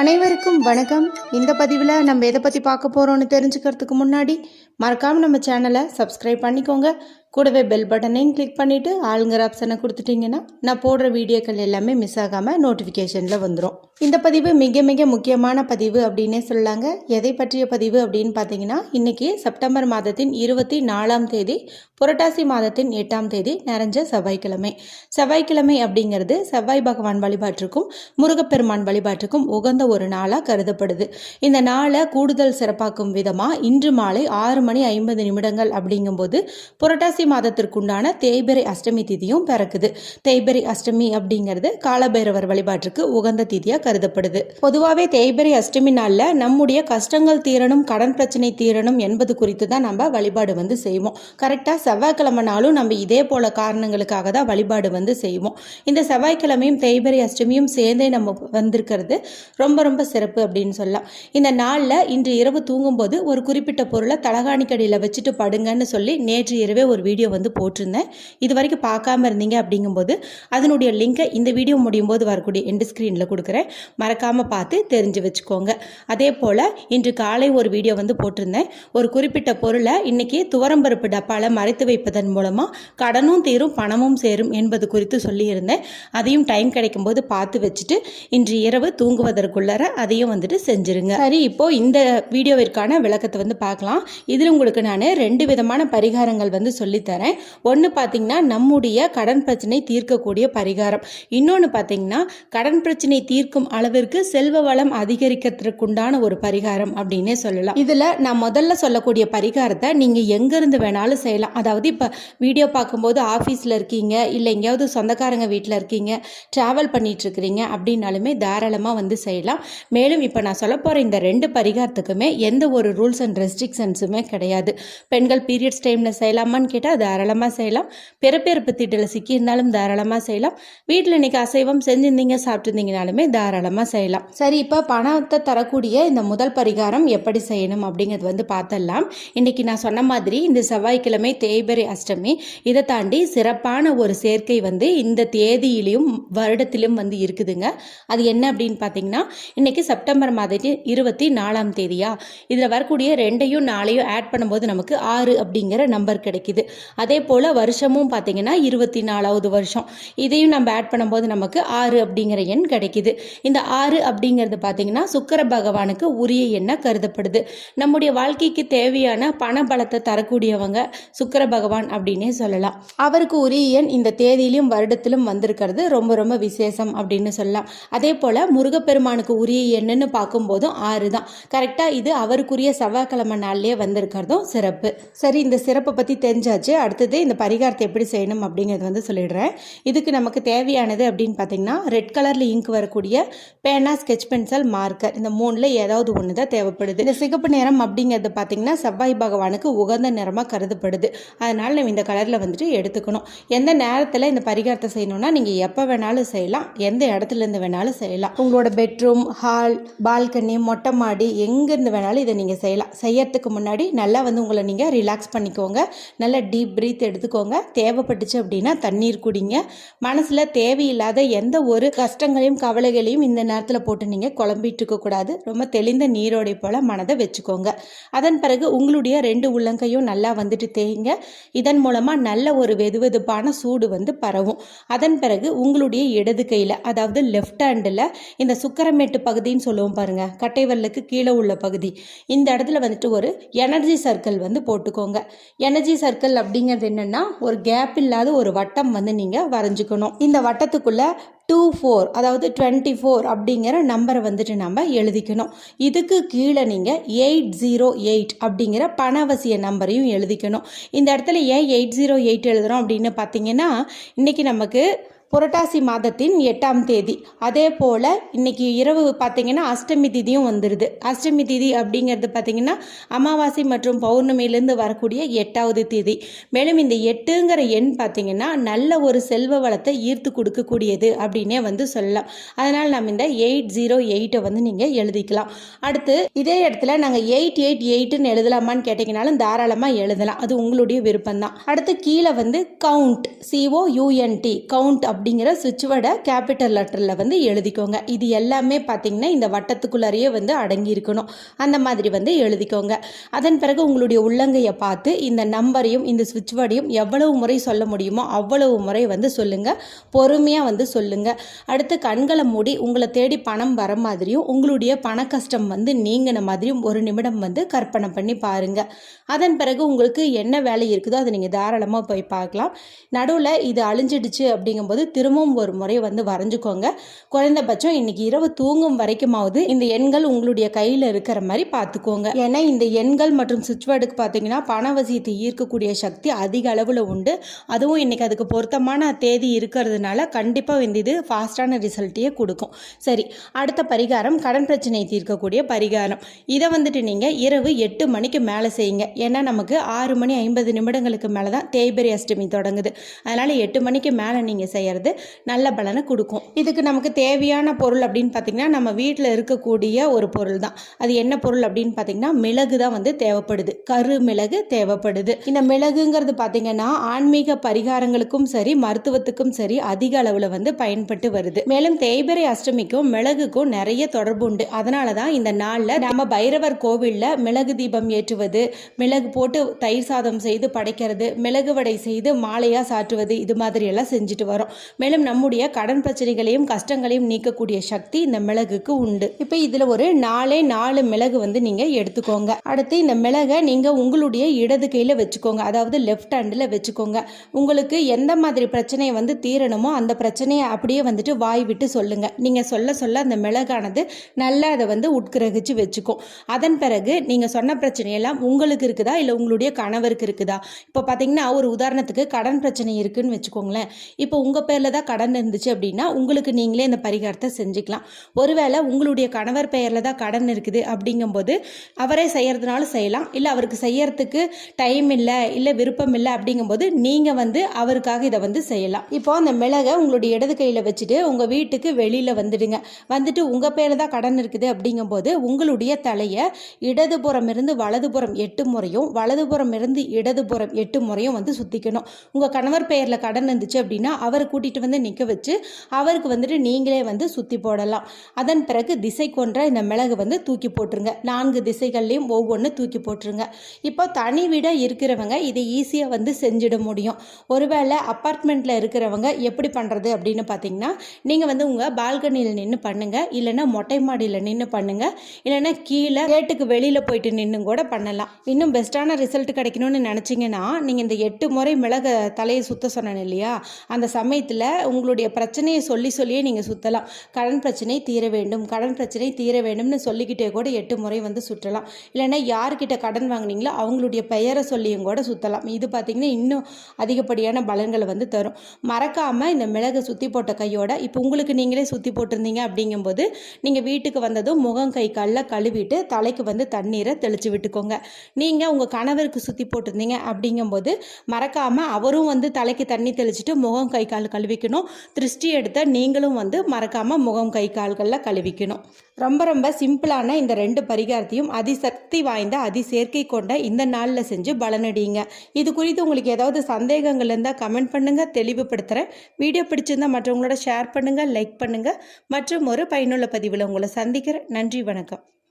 அனைவருக்கும் வணக்கம். இந்த பதிவில் நம்ம எதை பற்றி பார்க்க போகிறோம்னு தெரிஞ்சுக்கிறதுக்கு முன்னாடி மறக்காமல் நம்ம சேனலை சப்ஸ்கிரைப் பண்ணிக்கோங்க. கூடவே பெல் பட்டனையும் கிளிக் பண்ணிவிட்டு ஆளுங்கிற ஆப்ஷனை கொடுத்துட்டிங்கன்னா நான் போடுற வீடியோக்கள் எல்லாமே மிஸ் ஆகாமல் நோட்டிஃபிகேஷனில் வந்துடும் இந்த பதிவு மிக மிக முக்கியமான பதிவு அப்படின்னே சொல்லாங்க எதை பற்றிய பதிவு அப்படின்னு பார்த்தீங்கன்னா இன்றைக்கி செப்டம்பர் மாதத்தின் இருபத்தி நாலாம் தேதி புரட்டாசி மாதத்தின் எட்டாம் தேதி நிறைஞ்ச செவ்வாய்க்கிழமை. செவ்வாய்க்கிழமை அப்படிங்கிறது செவ்வாய் பகவான் வழிபாட்டிற்கும் முருகப்பெருமான் வழிபாட்டுக்கும் உகந்த ஒரு நாளாக கருதப்படுது. இந்த நாளை கூடுதல் சிறப்பாக்கும் விதமாக இன்று மாலை ஆறு மணி ஐம்பது நிமிடங்கள் அப்படிங்கும்போது புரட்டாசி மாதத்திற்குண்டான தேய்பிரை அஷ்டமி திதியும் பிறக்குது. தேய்பிரை அஷ்டமி அப்படிங்கிறது காலபைரவர் வழிபாட்டுக்கு உகந்த திதியாக கருதப்படுது. பொதுவாகவே தேய்பிரை அஷ்டமி நாளில் நம்முடைய கஷ்டங்கள் தீரணும் கடன் பிரச்சனை தீரணும் என்பது குறித்து தான் நம்ம வழிபாடு வந்து செய்வோம். கரெக்டாக செவ்வாய்க்கிழமை நாளும் நம்ம இதே போல காரணங்களுக்காக தான் வழிபாடு வந்து செய்வோம். இந்த செவ்வாய்க்கிழமையும் தேய்பிரை அஷ்டமியும் சேர்ந்தே நம்ம வந்திருக்கிறது ரொம்ப ரொம்ப சிறப்பு அப்படின்னு சொல்லலாம். இந்த நாளில் இன்று இரவு தூங்கும்போது ஒரு குறிப்பிட்ட பொருளை தலகாணிக்கடியில் வச்சுட்டு படுங்கன்னு சொல்லி நேற்று இரவே ஒரு வீடியோ வந்து போட்டிருந்தேன். இது வரைக்கும் பார்க்காம இருந்தீங்க அப்படிங்கும்போது அதனுடைய லிங்கை இந்த வீடியோ முடியும் போது வரக்கூடிய எண்டு ஸ்க்ரீனில் கொடுக்குறேன். மறக்காமல் பார்த்து தெரிஞ்சு வச்சுக்கோங்க. அதே போல் இன்று காலை ஒரு வீடியோ வந்து போட்டிருந்தேன். ஒரு குறிப்பிட்ட பொருளை இன்றைக்கி துவரம்பருப்பு டப்பாவில் அடைத்து வைப்பதன் மூலமாக கடனும் தீரும் பணமும் சேரும் என்பது குறித்து சொல்லியிருந்தேன். அதையும் டைம் கிடைக்கும்போது பார்த்து வச்சுட்டு இன்று இரவு தூங்குவதற்குள்ளார அதையும் வந்துட்டு செஞ்சுருங்க. சரி இப்போ இந்த வீடியோவிற்கான விளக்கத்தை வந்து பார்க்கலாம். இதில் உங்களுக்கு நான் ரெண்டு விதமான பரிகாரங்கள் வந்து சொல்லித்தரேன். ஒன்று பார்த்தீங்கன்னா நம்முடைய கடன் பிரச்சனை தீர்க்கக்கூடிய பரிகாரம். இன்னொன்று பார்த்தீங்கன்னா கடன் பிரச்சனை தீர்க்கும் அளவிற்கு செல்வ வளம் அதிகரிக்கிறதுக்குண்டான ஒரு பரிகாரம் அப்படின்னே சொல்லலாம். இதில் நான் முதல்ல சொல்லக்கூடிய பரிகாரத்தை நீங்கள் எங்கேருந்து வேணாலும் செய்யலாம். அதாவது இப்போ வீடியோ பார்க்கும்போது ஆஃபீஸில் இருக்கீங்க இல்லை எங்கேயாவது சொந்தக்காரங்க வீட்டில் இருக்கீங்க ட்ராவல் பண்ணிகிட்ருக்கிறீங்க அப்படின்னாலுமே தாராளமாக வந்து செய்யலாம். மேலும் இப்போ நான் சொல்ல போகிற இந்த ரெண்டு பரிகாரத்துக்குமே எந்த ஒரு ரூல்ஸ் அண்ட் ரெஸ்ட்ரிக்ஷன்ஸுமே கிடையாது. பெண்கள் பீரியட்ஸ் டைமில் செய்யலாமான்னு கேட்டால் தாராளமாக செய்யலாம். பிறப்பிறப்பு தீட்டில் சிக்கியிருந்தாலும் தாராளமாக செய்யலாம். வீட்டில் இன்னைக்கு அசைவம் செஞ்சிருந்தீங்க சாப்பிட்டுருந்தீங்கனாலுமே தாராளமாக செய்யலாம். சரி இப்போ பணத்தை தரக்கூடிய இந்த முதல் பரிகாரம் எப்படி செய்யணும் அப்படிங்கிறது வந்து பார்த்தலாம் இன்னைக்கு நான் சொன்ன மாதிரி இந்த செவ்வாய்க்கிழமை தேய்பிரை அஷ்டமி. இதை தாண்டி சிறப்பான ஒரு சேர்க்கை வந்து இந்த தேதியிலையும் வருடத்திலும் வந்து இருக்குதுங்க. அது என்ன அப்படின்னு பார்த்தீங்கன்னா இன்னைக்கு செப்டம்பர் மாதத்தின் இருபத்தி நாலாம் தேதியா? இதில் வரக்கூடிய ரெண்டையும் நாளையும் ஆட் பண்ணும்போது நமக்கு ஆறு அப்படிங்கிற நம்பர் கிடைக்குது. அதே போல் வருஷமும் பார்த்தீங்கன்னா இருபத்தி நாலாவது வருஷம். இதையும் நம்ம ஆட் பண்ணும்போது நமக்கு ஆறு அப்படிங்கிற எண் கிடைக்குது. இந்த ஆறு அப்படிங்கிறது பார்த்தீங்கன்னா சுக்கர பகவானுக்கு உரிய எண்ணாக கருதப்படுது. நம்முடைய வாழ்க்கைக்கு தேவையான பண பலத்தை தரக்கூடியவங்க சுக்கர பகவான் அப்படின்னே சொல்லலாம். அவருக்கு உரிய எண் இந்த தேதியிலும் வருடத்திலும் வந்திருக்கிறது. ரொம்ப ரொம்ப விசேஷம் அப்படின்னு சொல்லலாம். அதே போல் முருகப்பெருமானுக்கு உரிய என்னன்னு பார்க்கும்போதும் ஆறு தான். கரெக்டாக இது அவருக்குரிய செவ்வாய்க்கிழமை நாள்லேயே வந்திருக்கிறதும் சிறப்பு. சரி இந்த சிறப்பை பற்றி தெரிஞ்சாச்சு. அடுத்தது இந்த பரிகாரத்தை எப்படி செய்யணும் அப்படிங்கிறது வந்து சொல்லிடுறேன். இதுக்கு நமக்கு தேவையானது அப்படின்னு பார்த்தீங்கன்னா ரெட் கலரில் இங்க் வரக்கூடிய பேனா ஸ்கெச் பென்சில் மார்க்கர் இந்த மூணில் ஏதாவது ஒன்று தான் தேவைப்படுது. இந்த சிகப்பு நிறம் அப்படிங்கிறது பார்த்தீங்கன்னா செவ்வாய் பகவானுக்கு உகந்த நிறமாக கருதப்படுது. அதனால் நம்ம இந்த கலரில் வந்துட்டு எடுத்துக்கணும். எந்த நேரத்தில் இந்த பரிகாரத்தை செய்யணும்னா நீங்கள் எப்போ வேணாலும் செய்யலாம். எந்த இடத்துல இருந்து வேணாலும் செய்யலாம். உங்களோட பெட்ரூம் ஹால் பால்கனி மொட்டை மாடி எங்கேருந்து வேணாலும் இதை நீங்கள் செய்யலாம். செய்யறதுக்கு முன்னாடி நல்லா வந்து உங்களை நீங்கள் ரிலாக்ஸ் பண்ணிக்கோங்க. நல்லா டீப் ப்ரீத் எடுத்துக்கோங்க. தேவைப்பட்டுச்சு அப்படின்னா தண்ணீர் குடிங்க. மனசில் தேவையில்லாத எந்த ஒரு கஷ்டங்களையும் கவலைகளையும் இந்த நேரத்தில் போட்டு நீங்கள் குழம்பிட்டு இருக்கக்கூடாது ரொம்ப தெளிந்த நீரோடை போல் மனதை வச்சுக்கோங்க. அதன் பிறகு உங்களுடைய ரெண்டு உள்ளங்கையும் நல்லா வந்துட்டு தேய்ங்க. இதன் மூலமாக நல்ல ஒரு வெதுவெதுப்பான சூடு வந்து பரவும். அதன் பிறகு உங்களுடைய இடது கையில் அதாவது லெஃப்ட் ஹேண்டில் இந்த சுக்கரமேட்டு பகுதின்னு சொல்லுவோம் பாருங்க கட்டைவரலுக்கு கீழே உள்ள பகுதி. இந்த இடத்துல வந்துட்டு ஒரு எனர்ஜி சர்க்கிள் வந்து போட்டுக்கோங்க. எனர்ஜி சர்க்கிள் அப்படிங்கிறது என்னென்னா ஒரு கேப் இல்லாத ஒரு வட்டம் வந்து நீங்கள் வரைஞ்சிக்கணும். இந்த வட்டத்துக்குள்ளே டூ ஃபோர் அதாவது டுவெண்ட்டி ஃபோர் அப்படிங்கிற நம்பரை வந்துட்டு நம்ம எழுதிக்கணும். இதுக்கு கீழே நீங்கள் எயிட் ஜீரோ எயிட் அப்படிங்கிற பணவசிய நம்பரையும் எழுதிக்கணும். இந்த இடத்துல ஏன் எயிட் ஜீரோ எயிட் எழுதுகிறோம் அப்படின்னு பார்த்தீங்கன்னா இன்றைக்கி நமக்கு புரட்டாசி மாதத்தின் எட்டாம் தேதி. அதே போல் இன்னைக்கு இரவு பார்த்திங்கன்னா அஷ்டமி திதியும் வந்துடுது அஷ்டமி திதி அப்படிங்கிறது பார்த்தீங்கன்னா அமாவாசை மற்றும் பௌர்ணமியிலேருந்து வரக்கூடிய எட்டாவது தேதி. மேலும் இந்த எட்டுங்கிற எண் பார்த்தீங்கன்னா நல்ல ஒரு செல்வ வளத்தை ஈர்த்து கொடுக்கக்கூடியது அப்படின்னே வந்து சொல்லலாம். அதனால் நம்ம இந்த எயிட் ஜீரோ எயிட்டை வந்து நீங்கள் எழுதிக்கலாம். அடுத்து இதே இடத்துல நாங்கள் எயிட் எயிட் எயிட்டுன்னு எழுதலாமான்னு கேட்டிங்கனாலும் தாராளமாக எழுதலாம். அது உங்களுடைய விருப்பம்தான். அடுத்து கீழே வந்து கவுண்ட் சிஓ யூஎன்டி கவுண்ட் அப்படிங்கிற சுவிட்சுவோட கேபிட்டல் லெட்டரில் வந்து எழுதிக்கோங்க. இது எல்லாமே பார்த்தீங்கன்னா இந்த வட்டத்துக்குள்ளாரையே வந்து அடங்கி இருக்கணும். அந்த மாதிரி வந்து எழுதிக்கோங்க. அதன் பிறகு உங்களுடைய உள்ளங்கையை பார்த்து இந்த நம்பரையும் இந்த சுவிட்ச் வேர்டையும் எவ்வளவு முறை சொல்ல முடியுமோ அவ்வளவு முறை வந்து சொல்லுங்கள் பொறுமையாக வந்து சொல்லுங்கள் அடுத்து கண்களை மூடி உங்களை தேடி பணம் வர மாதிரியும் உங்களுடைய பண கஷ்டம் வந்து நீங்கின மாதிரியும் ஒரு நிமிடம் வந்து கற்பனை பண்ணி பாருங்கள் அதன் பிறகு உங்களுக்கு என்ன வேலை இருக்குதோ அதை நீங்கள் தாராளமாக போய் பார்க்கலாம். நடுவில் இது அழிஞ்சிடுச்சு அப்படிங்கும்போது திரும்பவும் ஒரு முறை வந்து வரைஞ்சிக்கோங்க. குறைந்தபட்சம் இன்னைக்கு இரவு தூங்கும் வரைக்குமாவது இந்த எண்கள் உங்களுடைய கையில் இருக்கிற மாதிரி பார்த்துக்கோங்க ஏன்னா இந்த எண்கள் மற்றும் சுவிட்ச்வேர்டுக்கு பார்த்தீங்கன்னா பணவசியத்தை ஈர்க்கக்கூடிய சக்தி அதிக அளவில் உண்டு. அதுவும் இன்னைக்கு அதுக்கு பொருத்தமான தேதி இருக்கிறதுனால கண்டிப்பாக வந்து இது ஃபாஸ்டான ரிசல்ட்டையே கொடுக்கும். சரி அடுத்த பரிகாரம் கடன் பிரச்சனையை தீர்க்கக்கூடிய பரிகாரம். இதை வந்துட்டு நீங்கள் இரவு எட்டு மணிக்கு மேலே செய்யுங்க. ஏன்னா நமக்கு ஆறு மணி ஐம்பது நிமிடங்களுக்கு மேலே தான் தேய்பெரி அஷ்டமி தொடங்குது. அதனால் எட்டு மணிக்கு மேலே நீங்கள் செய்கிறது நல்ல பலனை கொடுக்கும். இதுக்கு நமக்கு தேவையான பொருள் அப்படின்னு பார்த்தீங்கன்னா நம்ம வீட்டில் இருக்கக்கூடிய ஒரு பொருள் தான். அது என்ன பொருள் அப்படின்னு பார்த்தீங்கன்னா மிளகு தான் வந்து தேவைப்படுது. கரு மிளகு தேவைப்படுது. இந்த மிளகுங்கிறது பார்த்தீங்கன்னா ஆன்மீக பரிகாரங்களுக்கும் சரி மருத்துவத்துக்கும் சரி அதிக அளவில் வந்து பயன்பட்டு வருது. மேலும் தேய்பிரை அஷ்டமிக்கும் மிளகுக்கும் நிறைய தொடர்பு உண்டு. அதனால தான் இந்த நாளில் நம்ம பைரவர் கோவிலில் மிளகு தீபம் ஏற்றுவது மிளகு போட்டு தயிர் சாதம் செய்து படைக்கிறது மிளகு வடை செய்து மாலையாக சாற்றுவது இது மாதிரி எல்லாம் செஞ்சுட்டு வரோம். மேலும் நம்முடைய கடன் பிரச்சனைகளையும் கஷ்டங்களையும் நீக்கக்கூடிய சக்தி இந்த மிளகுக்கு உண்டு. இப்போ இதில் ஒரு நாலே நாலு மிளகு வந்து நீங்கள் எடுத்துக்கோங்க. அடுத்து இந்த மிளகை நீங்கள் உங்களுடைய இடது கையில் வச்சுக்கோங்க. அதாவது லெஃப்ட் ஹேண்டில் வச்சுக்கோங்க. உங்களுக்கு எந்த மாதிரி பிரச்சனையை வந்து தீரணுமோ அந்த பிரச்சனையை அப்படியே வந்துட்டு வாய் விட்டு சொல்லுங்க. நீங்கள் சொல்ல சொல்ல அந்த மிளகானது நல்லா அதை வந்து உட்கிரகிச்சு வச்சுக்கும். அதன் பிறகு நீங்கள் சொன்ன பிரச்சனையெல்லாம் உங்களுக்கு இருக்குதா? இல்லை உங்களுடைய கணவருக்கு இருக்குதா? இப்போ பார்த்தீங்கன்னா ஒரு உதாரணத்துக்கு கடன் பிரச்சனை இருக்குன்னு வச்சுக்கோங்களேன். இப்போ உங்கள் பேரில் தான் கடன் இருந்துச்சு அப்படின்னா உங்களுக்கு நீங்களே இந்த பரிகாரத்தை செஞ்சுக்கலாம். ஒருவேளை உங்களுடைய கணவர் பெயரில் தான் கடன் இருக்குது அப்படிங்கும்போது அவரே செய்கிறதுனாலும் செய்யலாம். இல்லை அவருக்கு செய்யறதுக்கு டைம் இல்லை இல்லை விருப்பம் இல்லை அப்படிங்கும்போது நீங்கள் வந்து அவருக்காக இதை வந்து செய்யலாம். இப்போ அந்த மிளகை உங்களுடைய இடது கையில் வச்சுட்டு உங்கள் வீட்டுக்கு வெளியில் வந்துடுங்க. வந்துட்டு உங்கள் பேரில் தான் கடன் இருக்குது அப்படிங்கும்போது உங்களுடைய தலையை இடதுபுறம் இருந்து வலதுபுறம் எட்டு முறையும் வலதுபுறம் இருந்து இடதுபுறம் எட்டு முறையும் வந்து சுற்றிக்கணும் உங்கள் கணவர் பெயரில் கடன் இருந்துச்சு அப்படின்னா அவரை கூட்டிகிட்டு வந்து நிற்க வச்சு அவருக்கு வந்துட்டு நீங்களே வந்து சுற்றி போடலாம். அதன் பிறகு திசை கொன்ற இந்த மிளகு வந்து தூக்கி போட்டுருங்க. நான்கு திசைகள்லையும் ஒவ்வொன்று தூக்கி போட்டுருங்க. இப்போ தனி வீடாக இருக்கிறவங்க இதை ஈஸியாக வந்து செஞ்சிட முடியும். ஒருவேளை அப்பார்ட்மெண்ட்டில் இருக்கிறவங்க எப்படி பண்ணுறது அப்படின்னு பார்த்தீங்கன்னா நீங்கள் வந்து உங்கள் பால்கனியில் நின்று பண்ணுங்கள் இல்லைன்னா மொட்டை மாடியில் நின்று பண்ணுங்கள் இல்லைன்னா கீழே கேட்டுக்கு வெளியில் போயிட்டு நின்று கூட பண்ணலாம். இன்னும் பெஸ்ட்டான ரிசல்ட் கிடைக்கணும்னு நினச்சிங்கன்னா நீங்கள் இந்த எட்டு முறை மிளகு தலையை சுத்த சொன்னேன் இல்லையா? அந்த சமயத்தில் உங்களுடைய பிரச்சனையை சொல்லி சொல்லியே நீங்கள் சுற்றலாம் கடன் பிரச்சனை தீர வேண்டும். கடன் பிரச்சனை தீர வேண்டும்னு சொல்லிக்கிட்டே கூட எட்டு முறை வந்து சுற்றலாம். இல்லைன்னா யார்கிட்ட கடன் வாங்குனீங்களோ அவங்களுடைய பெயரை சொல்லியும் கூட சுற்றலாம் இது பார்த்திங்கன்னா இன்னும் அதிகப்படியான பலன்களை வந்து தரும். மறக்காமல் இந்த மிளகை சுற்றி போட்ட கையோட இப்போ உங்களுக்கு நீங்களே சுற்றி போட்டிருந்தீங்க அப்படிங்கும்போது நீங்கள் வீட்டுக்கு வந்ததும் முகம் கை காலில் கழுவிட்டு தலைக்கு வந்து தண்ணீரை தெளித்து விட்டுக்கோங்க. நீங்கள் உங்கள் கணவருக்கு சுற்றி போட்டிருந்தீங்க அப்படிங்கும்போது மறக்காமல் அவரும் வந்து தலைக்கு தண்ணி தெளிச்சுட்டு முகம் கை கால் கழுவிக்கணும். திருஷ்டி எடுத்த நீங்களும் வந்து மறக்காமல் முகம் கை கால்களில் கழுவிக்கணும். ரொம்ப ரொம்ப சிம்பிளான இந்த ரெண்டு பரிகாரத்தையும் அதிசக்தி வாய்ந்த அதிசேர்க்கை கொண்ட இந்த நாளில் செஞ்சு பலனடிங்க இது குறித்து உங்களுக்கு ஏதாவது சந்தேகங்கள் இருந்தால் கமெண்ட் பண்ணுங்கள் தெளிவுபடுத்துகிறேன் வீடியோ பிடிச்சிருந்தா மற்றவங்களோட ஷேர் பண்ணுங்கள் லைக் பண்ணுங்கள் மற்றும் ஒரு பயனுள்ள பதிவில் உங்களை சந்திக்கிறேன். நன்றி வணக்கம்.